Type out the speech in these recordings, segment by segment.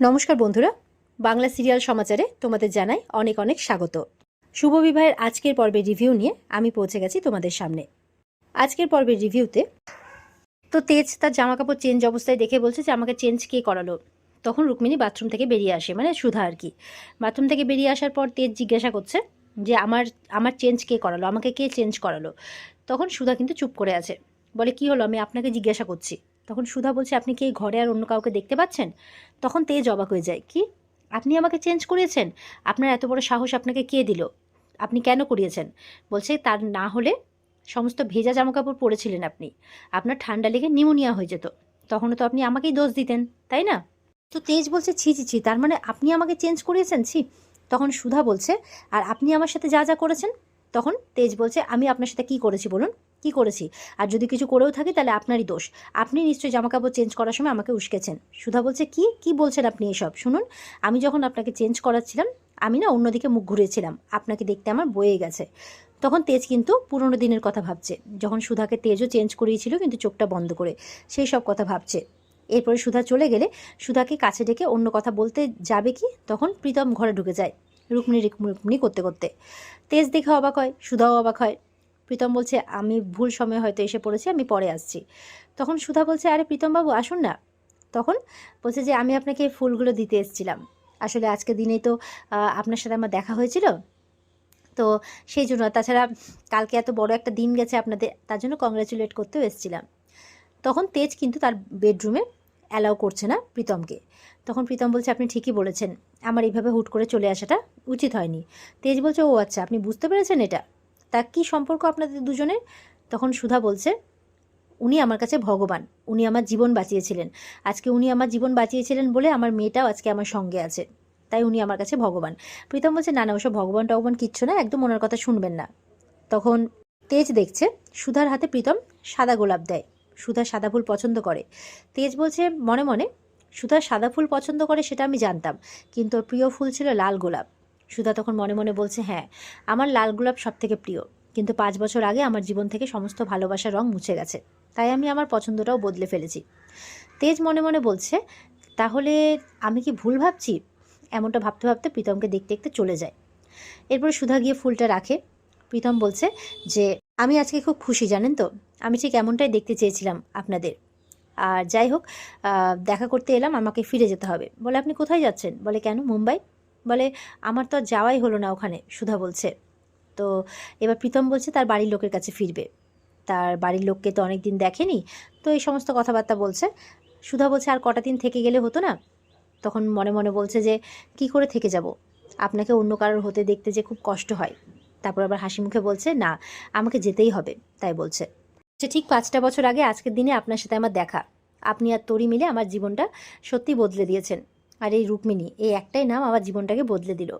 নমস্কার বন্ধুরা, বাংলা সিরিয়াল সমাচারে তোমাদের জানাই অনেক অনেক স্বাগত। শুভ বিবাহের আজকের পর্বের রিভিউ নিয়ে আমি পৌঁছে গেছি তোমাদের সামনে। আজকের পর্বের রিভিউতে, তো তেজ তার জামা কাপড় চেঞ্জ অবস্থায় দেখে বলছে যে আমাকে চেঞ্জ কে করালো। তখন রুক্মিণী বাথরুম থেকে বেরিয়ে আসে মানে সুধা আর কি। বাথরুম থেকে বেরিয়ে আসার পর তেজ জিজ্ঞাসা করছে যে আমার আমার চেঞ্জ কে করালো, আমাকে কে চেঞ্জ করালো? তখন সুধা কিন্তু চুপ করে আছে। বলে, কি হলো? আমি আপনাকে জিজ্ঞাসা করছি। তখন সুধা বলছে, আপনি কি এই ঘরে আর অন্য কাউকে দেখতে পাচ্ছেন? তখন তেজ অবাক হয়ে যায়, কি? আপনি আমাকে চেঞ্জ করিয়েছেন? আপনার এত বড় সাহস আপনাকে কে দিল? আপনি কেন করিয়েছেন? বলছে, তার না হলে সমস্ত ভেজা জামাকাপড় পরেছিলেন আপনি। আপনার ঠান্ডা লেগে নিমোনিয়া হয়ে যেত। তখনও তো আপনি আমাকেই দোষ দিতেন, তাই না? তো তেজ বলছে, ছি ছি ছি, তার মানে আপনি আমাকে চেঞ্জ করিয়েছেন? ছি। তখন সুধা বলছে, আর আপনি আমার সাথে যা যা করেছেন? তখন তেজ বলছে, আমি আপনার সাথে কি করেছি বলুন? কি করেছি? আর যদি কিছু করেও থাকি তাহলে আপনারই দোষ। আপনি নিশ্চয়ই জামাকাপড় চেঞ্জ করার সময় আমাকে উস্কেছেন। সুধা বলছে, কি? কি বলছেন আপনি এসব? শুনুন, আমি যখন আপনাকে চেঞ্জ করাচ্ছিলাম, আমি না অন্যদিকে মুখ ঘুরেছিলাম। আপনাকে দেখতে আমার বয়ে গেছে। তখন তেজ কিন্তু পুরনো দিনের কথা ভাবছে। যখন সুধাকে তেজও চেঞ্জ করিয়েছিল কিন্তু চোখটা বন্ধ করে, সেই সব কথা ভাবছে। এরপরে সুধা চলে গেলে সুধাকে কাছে ডেকে অন্য কথা বলতে যাবে কি? তখন প্রীতম ঘরে ঢুকে যায়, রুক্মিণী রুক্মিণী করতে করতে। তেজ দেখে অবাক হয়, সুধাও অবাক হয়। প্রীতম বলছে, আমি ভুল সময় হয়তো এসে পড়েছি, আমি পরে আসছি। তখন সুধা বলছে, আরে প্রীতমবাবু, আসুন না। তখন বলছে যে, আমি আপনাকে ফুলগুলো দিতে এসেছিলাম। আসলে আজকে দিনেই তো আপনার সাথে আমার দেখা হয়েছিল। তো সেই জন্য, তাছাড়া কালকে এত বড় একটা দিন গেছে আপনাদের, তার জন্য কংগ্রাচুলেট করতেও এসেছিলাম। তখন তেজ কিন্তু তার বেডরুমে অ্যালাউ করছে না প্রীতমকে। তখন প্রীতম বলছে, আপনি ঠিকই বলেছেন। আমার এইভাবে হুট করে চলে আসাটা উচিত হয়নি। তেজ বলছে, ও আচ্ছা আপনি বুঝতে পেরেছেন এটা? কি সম্পর্ক আপনাদের দুজনের? তখন সুধা বলছে, উনি আমার কাছে ভগবান। উনি আমার জীবন বাঁচিয়েছিলেন। আজকে উনি আমার জীবন বাঁচিয়েছিলেন বলে আমার মেয়েটাও আজকে আমার সঙ্গে আছে। তাই উনি আমার কাছে ভগবান। প্রীতম বলছে, না না, ওসব ভগবান টগবান কিচ্ছু না, একদম ওনার কথা শুনবেন না। তখন তেজ দেখছে, সুধার হাতে প্রীতম সাদা গোলাপ দেয়। সুধা সাদা ফুল পছন্দ করে। তেজ বলছে, মনে মনে, সুধা সাদা ফুল পছন্দ করে সেটা আমি জানতাম, কিন্তু প্রিয় ফুল ছিল লাল গোলাপ। সুধা তখন মনে মনে বলছে হ্যাঁ আমার লাল গোলাপ সব থেকে প্রিয়। কিন্তু পাঁচ বছর আগে আমার জীবন থেকে সমস্ত ভালোবাসার রং মুছে গেছে। তাই আমি আমার পছন্দটাও বদলে ফেলেছি। তেজ মনে মনে বলছে, তাহলে আমি কি ভুল ভাবছি? এমনটা ভাবতে ভাবতে প্রীতমকে দেখতে দেখতে চলে যায়। এরপরে সুধা গিয়ে ফুলটা রাখে। প্রীতম বলছে যে, আমি আজকে খুব খুশি, জানেন তো? আমি ঠিক এমনটাই দেখতে চেয়েছিলাম আপনাদের। আর যাই হোক দেখা করতে এলাম, আমাকে ফিরে যেতে হবে। বলে, আপনি কোথায় যাচ্ছেন? বলে, কেন? মুম্বাই? বলে, আমার তো আর যাওয়াই হলো না ওখানে, সুধা বলছে। তো এবার প্রীতম বলছে, তার বাড়ির লোকের কাছে ফিরবে। তার বাড়ির লোককে তো অনেক দিন দেখেনি, তো এই সমস্ত কথাবার্তা বলছে। সুধা বলছে, আর কটা দিন থেকে গেলে হতো না? তখন মনে মনে বলছে যে, কি করে থেকে যাব? আপনাকে অন্য কারোর হতে দেখতে যে খুব কষ্ট হয়। তারপর আবার হাসি মুখে বলছে, না, আমাকে যেতেই হবে, তাই বলছে। সে ঠিক পাঁচটা বছর আগে আজকের দিনে আপনার সাথে আমার দেখা। আপনি আর তরি মিলে আমার জীবনটা সত্যি বদলে দিয়েছেন। আর এই রুক্মিণী এই একটাই নাম আমার জীবনটাকে বদলে দিল।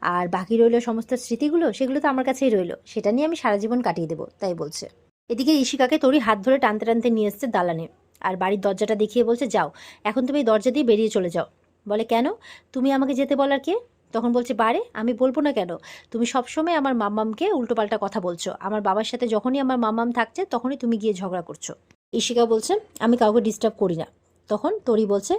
আর বাকি রইল সমস্ত স্মৃতিগুলো, সেগুলো তো আমার কাছেই রইল। সেটা নিয়ে আমি সারা জীবন কাটিয়ে দেবো, তাই বলছে। এদিকে ইশিকাকে তরি হাত ধরে টানতে টানতে নিয়ে এসছে দালানে। আর বাড়ির দরজাটা দেখিয়ে বলছে, যাও, এখন তুমি এই দরজা দিয়ে বেরিয়ে চলে যাও। বলে, কেন? তুমি আমাকে যেতে বলার কে? তখন বলছে, বারে, আমি বলব না কেন? তুমি সবসময় আমার মাম্মামকে উল্টোপাল্টা কথা বলছো। আমার বাবার সাথে যখনই আমার মাম্মাম থাকছে, তখনই তুমি গিয়ে ঝগড়া করছ। ইশিকা বলছে, আমি কাউকে ডিস্টার্ব করি না। তখন তরি বলছে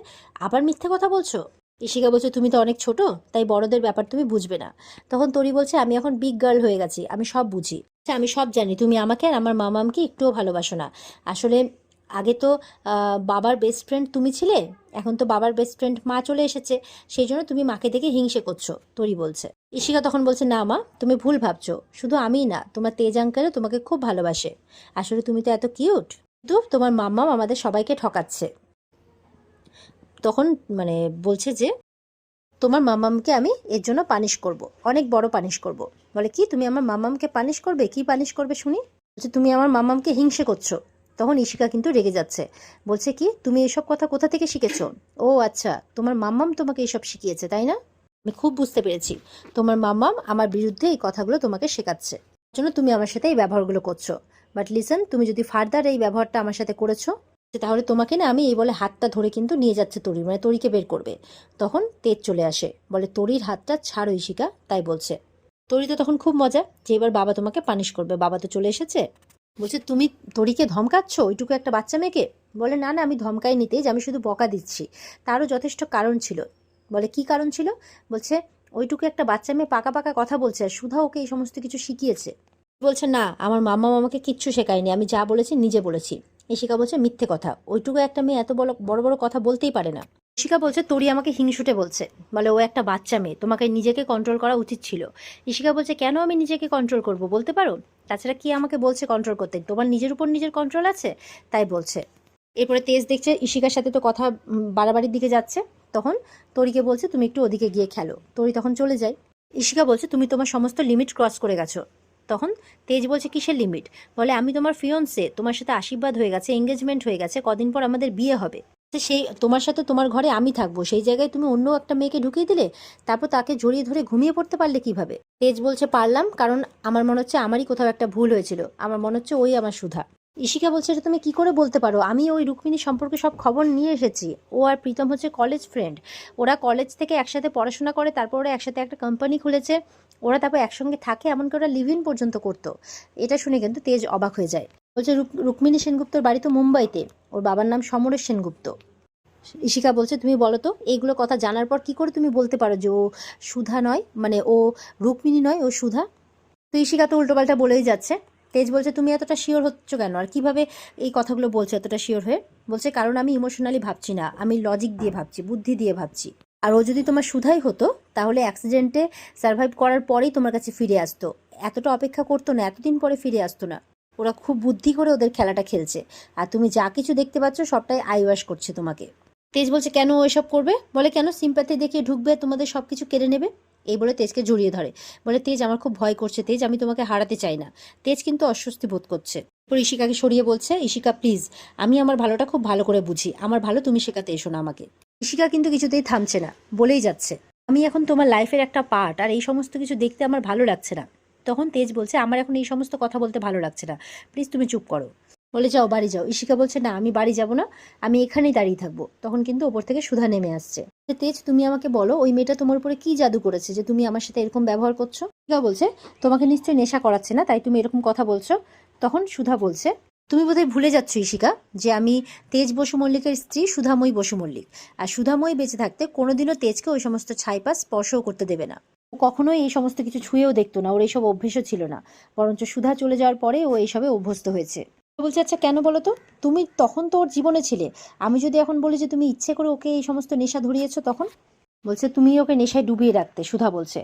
আবার মিথ্যে কথা বলছো? ইশিকা বলছে তুমি তো অনেক ছোট তাই বড়দের ব্যাপার তুমি বুঝবে না। তখন তরি বলছে আমি এখন বিগ গার্ল হয়ে গেছি আমি সব বুঝি। আচ্ছা, আমি সব জানি তুমি আমাকে আর আমার মামামকে একটুও ভালোবাসো না। আসলে আগে তো বাবার বেস্ট ফ্রেন্ড তুমি ছিলে এখন তো বাবার বেস্ট ফ্রেন্ড মা চলে এসেছে সেই জন্য তুমি মাকে দেখে হিংসে করছ তরি বলছে। ইশিকা তখন বলছে না মা তুমি ভুল ভাবছ শুধু আমিই না তোমার তেজ আঙ্কেলও তোমাকে খুব ভালোবাসে। আসলে তুমি তো এত কিউট কিন্তু তোমার মাম্মাম আমাদের সবাইকে ঠকাচ্ছে। তখন মানে বলছে যে, তোমার মামামকে আমি এর জন্য পানিশ করব। অনেক বড় পানিশ করব। বলে, কি? তুমি আমার মামামকে পানিশ করবে? কি পানিশ করবে শুনি? বলছে, তুমি আমার মামামকে হিংসে করছ। তখন ইশিকা কিন্তু রেগে যাচ্ছে। বলছে, কি? তুমি এসব কথা কোথা থেকে শিখেছো? ও আচ্ছা। তোমার মাম্মাম তোমাকে এসব শিখিয়েছে, তাই না? আমি খুব বুঝতে পেরেছি। তোমার মাম্মাম আমার বিরুদ্ধে এই কথাগুলো তোমাকে শেখাচ্ছে। জন্য তুমি আমার সাথে এই ব্যবহারগুলো করছ। বাট লিসন তুমি যদি ফার্দার এই ব্যবহারটা আমার সাথে করেছ তাহলে তোমাকে না আমি এই বলে হাতটা ধরে কিন্তু নিয়ে যাচ্ছে তরি মানে তরিকে বের করবে। তখন তেজ চলে আসে। বলে, তরির হাতটা ছাড়ো ইশিকা তাই বলছে। তরি তো তখন খুব মজা, যে এবার বাবা তোমাকে পানিশ করবে। বাবা তো চলে এসেছে। বলছে, তুমি তরিকে ধমকাচ্ছ? ওইটুকু একটা বাচ্চা মেয়েকে? বলে, না না, আমি ধমকাই নিতে যে আমি শুধু বকা দিচ্ছি। তারও যথেষ্ট কারণ ছিল। বলে, কি কারণ ছিল? বলছে, ওইটুকু একটা বাচ্চা মেয়ে পাকা পাকা কথা বলছে আর সুধা ওকে এই সমস্ত কিছু শিখিয়েছে। বলছে, না, আমার মাম্মা মামাকে কিচ্ছু শেখায়নি, আমি যা বলেছি নিজে বলেছি। ইশিকা বলছে, মিথ্যে কথা। ওইটুকু একটা মেয়ে এত বড় বড় বড় কথা বলতেই পারে না। ইশিকা বলছে, তোরই আমাকে হিংসুটে বলছে। বলে, ও একটা বাচ্চা মেয়ে। তোমাকে নিজেকে কন্ট্রোল করা উচিত ছিল। ইশিকা বলছে, কেন আমি নিজেকে কন্ট্রোল করব? বলতে পারো? তাছাড়া কি আমাকে বলছে কন্ট্রোল করতে? তোমার নিজের উপর নিজের কন্ট্রোল আছে? তাই বলছে। এরপরে তেজ দেখছে ইশিকার সাথে তো কথা বাড়াবাড়ির দিকে যাচ্ছে। তখন তরিকে বলছে, তুমি একটু ওদিকে গিয়ে খেলো। তরি তখন চলে যায়। ইশিকা বলছে, তুমি তোমার সমস্ত লিমিট ক্রস করে গেছো। তখন তেজ বলছে, কিসের লিমিট বলে, আমি তোমার ফিয়ন্সে তোমার সাথে আশীর্বাদ হয়ে গেছে এঙ্গেজমেন্ট হয়ে গেছে, কদিন পর আমাদের বিয়ে হবে। সেই, তোমার সাথে তোমার ঘরে আমি থাকব। সেই জায়গায় তুমি অন্য একটা মেয়েকে ঢুকিয়ে দিলে, তারপর তাকে জড়িয়ে ধরে ঘুমিয়ে পড়তে পারলে কীভাবে? তেজ বলছে, পারলাম, কারণ আমার মনে হচ্ছে আমারই কোথাও একটা ভুল হয়েছিল। আমার মনে হচ্ছে ওই আমার সুধা। ইশিকা বলছে, এটা তুমি কি করে বলতে পারো? আমি ওই রুক্মিণী সম্পর্কে সব খবর নিয়ে এসেছি। ও আর প্রীতম হচ্ছে কলেজ ফ্রেন্ড ওরা কলেজ থেকে একসাথে পড়াশোনা করে, তারপর ওরা একসাথে একটা কোম্পানি খুলেছে। ওরা তারপর একসঙ্গে থাকে, এমনকি ওরা লিভ ইন পর্যন্ত করতো। এটা শুনে কিন্তু তেজ অবাক হয়ে যায়। বলছে, রুক- রুক্মিণী সেনগুপ্তর বাড়ি তো মুম্বাইতে। ওর বাবার নাম সমরেশ সেনগুপ্ত। ইশিকা বলছে, তুমি বলো তো, এইগুলো কথা জানার পর কি করে তুমি বলতে পারো যে ও সুধা নয়? মানে ও রুক্মিণী নয়, ও সুধা? তো ইশিকা তো উল্টোপাল্টা বলেই যাচ্ছে। তেজ বলছে, তুমি এতটা শিওর হচ্ছ কেন? আর কীভাবে এই কথাগুলো বলছো এতটা শিওর হয়ে? বলছে, কারণ আমি ইমোশনালি ভাবছি না, আমি লজিক দিয়ে ভাবছি, বুদ্ধি দিয়ে ভাবছি। আর ও যদি তোমার সুধাই হতো, তাহলে অ্যাক্সিডেন্টে সার্ভাইভ করার পরেই তোমার কাছে ফিরে আসতো। এতটা অপেক্ষা করতো না, এতদিন পরে ফিরে আসতো না। ওরা খুব বুদ্ধি করে ওদের খেলাটা খেলছে। আর তুমি যা কিছু দেখতে পাচ্ছ, সবটাই আইওয়াশ করছে তোমাকে। তেজ বলছে, কেন ও এসব করবে? বলে, কেন? সিম্পাতি দেখিয়ে ঢুকবে, তোমাদের সব কিছু কেড়ে নেবে? এই বলে তেজকে জড়িয়ে ধরে। বলে, তেজ, আমার খুব ভয় করছে। তেজ, আমি তোমাকে হারাতে চাই না। তেজ কিন্তু অস্বস্তি বোধ করছে। এরপর ইশিকাকে সরিয়ে বলছে ইশিকা প্লিজ আমি আমার ভালোটা খুব ভালো করে বুঝি। আমার ভালো তুমি শেখাতে এসো না আমাকে। ইশিকা কিন্তু কিছুতেই থামছে না, বলেই যাচ্ছে, আমি এখন তোমার লাইফের একটা পার্ট আর এই সমস্ত কিছু দেখতে আমার ভালো লাগছে না। তখন তেজ বলছে, আমার এখন এই সমস্ত কথা বলতে ভালো লাগছে না। প্লিজ তুমি চুপ করো। বলে, যাও, বাড়ি যাও। ইশিকা বলছে, না, আমি বাড়ি যাব না। আমি এখানেই দাঁড়িয়ে থাকব। তখন কিন্তু ওপর থেকে সুধা নেমে আসছে। তেজ, তুমি আমাকে বলো, ওই মেয়েটা তোমার উপরে কি জাদু করেছে যে তুমি আমার সাথে এরকম ব্যবহার করছ? ইশিকা বলছে, তোমাকে নিশ্চয়ই নেশা করাচ্ছে না, তাই তুমি এরকম কথা বলছো। তখন সুধা বলছে, তুমি বোধহয় ভুলে যাচ্ছ ইশিকা যে আমি তেজ বসু মল্লিকের স্ত্রী সুধাময়ী বসু মল্লিক। আর সুধাময়ী বেঁচে থাকতে কোনোদিনও তেজকে ওই সমস্ত ছাইপা স্পর্শও করতে দেবে না। ও কখনোই এই সমস্ত কিছু ছুঁয়েও দেখতো না, ওর এইসব অভ্যেসও ছিল না। বরঞ্চ সুধা চলে যাওয়ার পরে ও এইসবে অভ্যস্ত হয়েছে। বলছে আচ্ছা কেন বলো তো? তুমি তখন তো ওর জীবনে ছিলে। আমি যদি এখন বলি যে তুমি ইচ্ছে করে ওকে এই সমস্ত নেশা ধরিয়েছো তখন? বলছে, তুমি ওকে নেশায় ডুবিয়ে রাখতে। সুধা বলছে।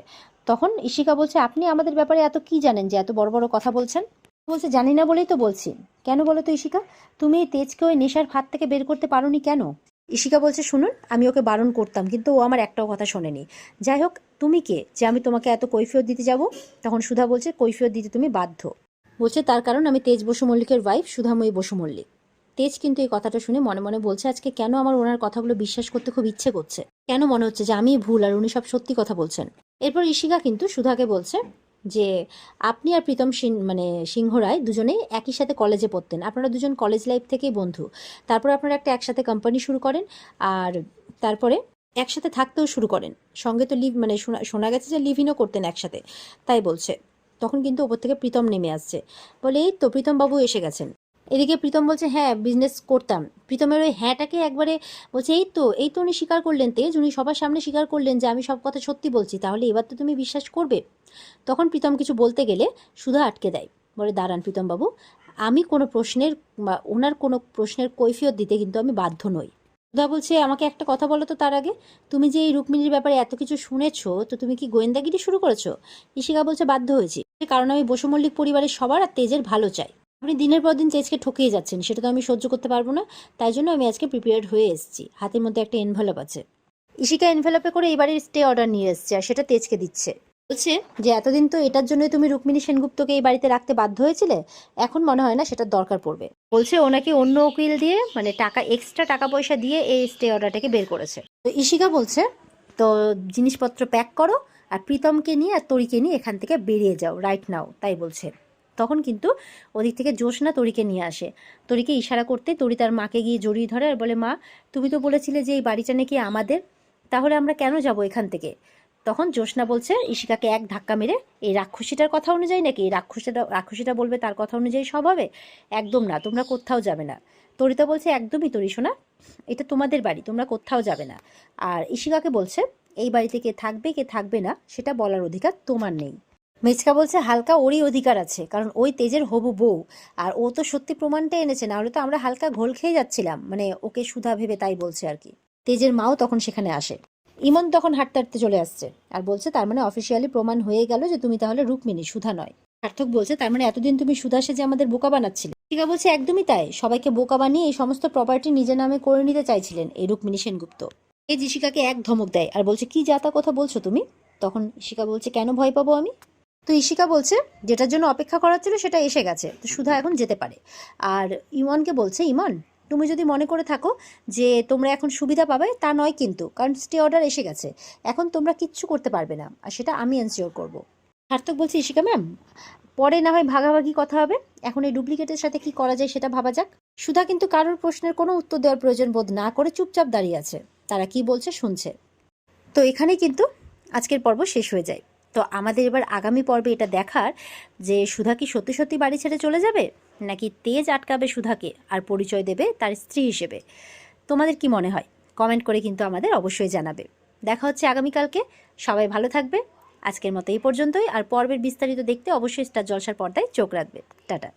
তখন ইশিকা বলছে, আপনি আমাদের ব্যাপারে এত কি জানেন যে এত বড় বড় কথা বলছেন? বলছে, জানি না বলেই তো বলছি। কেন বলো তো ইশিকা তুমি এই তেজকে ওই নেশার ফাঁদ থেকে বের করতে পারোনি কেন? ইশিকা বলছে, শুনুন, আমি ওকে বারণ করতাম, কিন্তু ও আমার একটাও কথা শোনেনি। যাই হোক, তুমি কে? যে আমি তোমাকে এত কৈফিয়ত দিতে যাব? তখন সুধা বলছে, কৈফিয়ত দিতে তুমি বাধ্য। বলছে, তার কারণ আমি তেজ বসু মল্লিকের ওয়াইফ সুধাময়ী বসু মল্লিক। তেজ কিন্তু এই কথাটা শুনে মনে মনে বলছে, আজকে কেন আমার ওনার কথাগুলো বিশ্বাস করতে খুব ইচ্ছে করছে? কেন মনে হচ্ছে যে আমি ভুল আর উনি সব সত্যি কথা বলছেন? এরপর ইশিকা কিন্তু সুধাকে বলছে যে, আপনি আর প্রীতম সিং- মানে সিংহ রায় দুজনেই একই সাথে কলেজে পড়তেন। আপনারা দুজন কলেজ লাইফ থেকেই বন্ধু। তারপর আপনারা একটা একসাথে কোম্পানি শুরু করেন আর তারপরে একসাথে থাকতেও শুরু করেন। সঙ্গে তো লিভ মানে শোনা শোনা গেছে যে লিভ ইনও করতেন একসাথে। তাই বলছে। তখন কিন্তু ওপর থেকে প্রীতম নেমে আসছে। বলে, এই তো প্রীতম বাবু এসে গেছেন। এদিকে প্রীতম বলছে হ্যাঁ বিজনেস করতাম। প্রীতমের ওই হ্যাঁটাকে একবারে বলছে, এই তো এই তো উনি স্বীকার করলেন তেজ, উনি সবার সামনে স্বীকার করলেন যে আমি সব কথা সত্যি বলছি, তাহলে এবার তো তুমি বিশ্বাস করবে। তখন প্রীতম কিছু বলতে গেলে সুধা আটকে দেয়। বলে, দাঁড়ান প্রীতম বাবু আমি কোনো প্রশ্নের বা ওনার কোনো প্রশ্নের কৈফিয়ত দিতে কিন্তু আমি বাধ্য নই। সুধা বলছে, আমাকে একটা কথা বলো তো তার আগে। তুমি যে এই রুক্মিণীর ব্যাপারে এত কিছু শুনেছো, তো তুমি কি গোয়েন্দাগিরি শুরু করেছ? ইশিকা বলছে, বাধ্য হয়েছি। কারণ আমি বসু মল্লিক পরিবারের সবার আর তেজের ভালো চাই। আপনি দিনের পর দিন তেজকে ঠকিয়ে যাচ্ছেন, সেটা তো আমি সহ্য করতে পারব না। তাই জন্য আমি আজকে প্রিপেয়ার্ড হয়ে এসেছি। হাতের মধ্যে একটা এনভেলপ আছে। ইশিকা এনভেলপে করে এই বাড়ির স্টে অর্ডার নিয়ে এসছে, আর সেটা তেজকে দিচ্ছে। বলছে যে, এতদিন তো এটার জন্যই তুমি রুক্মিণী সেনগুপ্তকে এই বাড়িতে রাখতে বাধ্য হয়েছিলে। এখন মনে হয় না সেটার দরকার পড়বে। বলছে ওনাকে অন্য উকিল দিয়ে মানে টাকা এক্সট্রা টাকা পয়সা দিয়ে এই স্টে অর্ডারটাকে বের করেছে। তো ইশিকা বলছে, তো জিনিসপত্র প্যাক করো আর প্রীতমকে নিয়ে আর তরিকে নিয়ে এখান থেকে বেরিয়ে যাও রাইট নাও তাই বলছে। তখন কিন্তু ওদিক থেকে জোসনা তরিকে নিয়ে আসে। তরিকে ইশারা করতে তরি তার মাকে গিয়ে জড়িয়ে ধরে আর বলে, মা, তুমি তো বলেছিলে যে এই বাড়িটা নাকি আমাদের, তাহলে আমরা কেন যাব এখান থেকে? তখন জ্যোৎস্না বলছে, ঈশিকাকে এক ধাক্কা মেরে, এই রাক্ষসীটার কথা অনুযায়ী নাকি? এই রাক্ষসীটা রাক্ষসীটা বলবে তার কথা অনুযায়ী সব হবে? একদম না, তোমরা কোথাও যাবে না। তরিতা বলছে, একদমই তরি শোনা এটা তোমাদের বাড়ি, তোমরা কোথাও যাবে না। আর ঈশিকাকে বলছে, এই বাড়িতে কে থাকবে কে থাকবে না, সেটা বলার অধিকার তোমার নেই। মেচকা বলছে, হালকা ওরই অধিকার আছে, কারণ ওই তেজের হবু বউ, আর ও তো সত্যি প্রমাণটা এনেছে না হলে তো আমরা হালকা ঘোল খেয়ে যাচ্ছিলাম। মানে ওকে সুধা ভেবে তাই বলছে আর কি। তেজের মাও তখন সেখানে আসে। ইমন তখন হাঁটতে হাঁটতে চলে আসছে আর বলছে, তার মানে অফিসিয়ালি প্রমাণ হয়ে গেল যে তুমি তাহলে রুক্মিণী, সুধা নয়। সার্থক বলছে, তার মানে এতদিন তুমি সুধা সেজে আমাদের বোকা বানাচ্ছিলে? টিকা বলছে, একদমই তাই। সবাইকে বোকা বানিয়ে এই সমস্ত প্রপার্টি নিজের নামে করে নিতে চাইছিলেন এই রুক্মিণী সেনগুপ্ত। এই জিশিকাকে এক ধমক দেয় আর বলছে, কি যাতা কথা বলছো তুমি? তখন ঈশিকা বলছে, কেন ভয় পাবো আমি? তো ঈশিকা বলছে, যেটার জন্য অপেক্ষা করার ছিল সেটা এসে গেছে। তো সুধা এখন যেতে পারে। আর ইমনকে বলছে, ইমন তুমি যদি মনে করে থাকো যে তোমরা এখন সুবিধা পাবে, তা নয় কিন্তু, কারণ স্টে অর্ডার এসে গেছে। এখন তোমরা কিচ্ছু করতে পারবে না, আর সেটা আমি এনশিওর করব। সার্থক বলছে, ঈশিকা ম্যাম পরে না হয় ভাগাভাগি কথা হবে। এখন এই ডুপ্লিকেটের সাথে কি করা যায় সেটা ভাবা যাক। সুধা কিন্তু কারোর প্রশ্নের কোনো উত্তর দেওয়ার প্রয়োজন বোধ না করে চুপচাপ দাঁড়িয়ে আছে। তারা কি বলছে শুনছে। তো এখানেই কিন্তু আজকের পর্ব শেষ হয়ে যায়। তো আমাদের এবার আগামী পর্বে এটা দেখার যে সুধা কি সত্যি সত্যি বাড়ি ছেড়ে চলে যাবে? নাকি তেজ আটকাবে সুধাকে আর পরিচয় দেবে তার স্ত্রী হিসেবে? তোমাদের কি মনে হয়? কমেন্ট করে কিন্তু আমাদের অবশ্যই জানাবে। দেখা হচ্ছে আগামীকালকে। সবাই ভালো থাকবে। আজকের মতো এই পর্যন্তই। আর পর্বের বিস্তারিত দেখতে অবশ্যই স্টার জলসার পর্দায় চোখ রাখবে। টাটা।